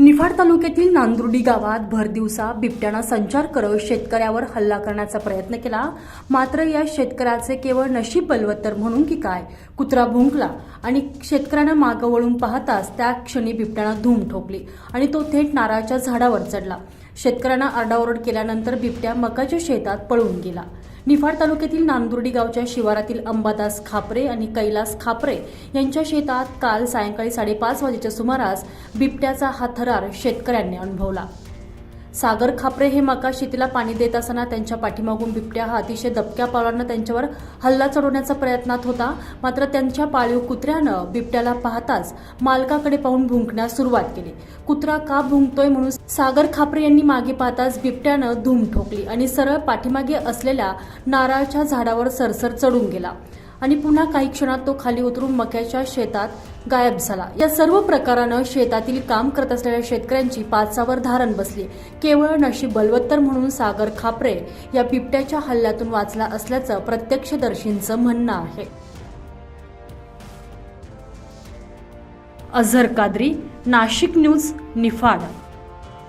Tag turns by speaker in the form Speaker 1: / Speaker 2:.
Speaker 1: निफाड तालुक्यातील नांदुर्डी गावात भरदिवसा बिबट्यानं संचार करत शेतकऱ्यावर हल्ला करण्याचा प्रयत्न केला. मात्र या शेतकऱ्याचे केवळ नशीब बलवत्तर म्हणून की काय? कुत्रा भुंकला आणि शेतकऱ्यानं मागं वळून पाहताच त्या क्षणी बिबट्यानं धूम ठोकली आणि तो थेट नारळाच्या झाडावर चढला. शेतकऱ्यांना आरडाओरड केल्यानंतर बिबट्या मकाच्या शेतात पळून गेला. निफाड तालुक्यातील नांदुर्डी गावच्या शिवारातील अंबादास खापरे आणि कैलास खापरे यांच्या शेतात काल सायंकाळी साडेपाच वाजेच्या सुमारास बिबट्याचा हा थरार शेतकऱ्यांनी अनुभवला. सागर खापरे हे मका शेतीला पाणी देत असताना त्यांच्या पाठीमागून बिबट्या हा अतिशय दबक्या पावलानं त्यांच्यावर हल्ला चढवण्याचा प्रयत्नात होता. मात्र त्यांच्या पाळीव कुत्र्यानं बिबट्याला पाहताच मालकाकडे पाहून भुंकण्यास सुरुवात केली. कुत्रा का भुंकतोय म्हणून सागर खापरे यांनी मागे पाहताच बिबट्यानं धूम ठोकली आणि सरळ पाठीमागे असलेल्या नारळाच्या झाडावर सरसर चढून गेला. आणि पुन्हा काही क्षणात तो खाली उतरून मक्याच्या शेतात गायब झाला. या सर्व प्रकारानं शेतातील काम करत असलेल्या शेतकऱ्यांची पाचावर धारण बसली. केवळ नशीब बलवत्तर म्हणून सागर खापरे या बिबट्याच्या हल्ल्यातून वाचला असल्याचं प्रत्यक्षदर्शींचं म्हणणं आहे. अझर कादरी नाशिक न्यूज निफाड.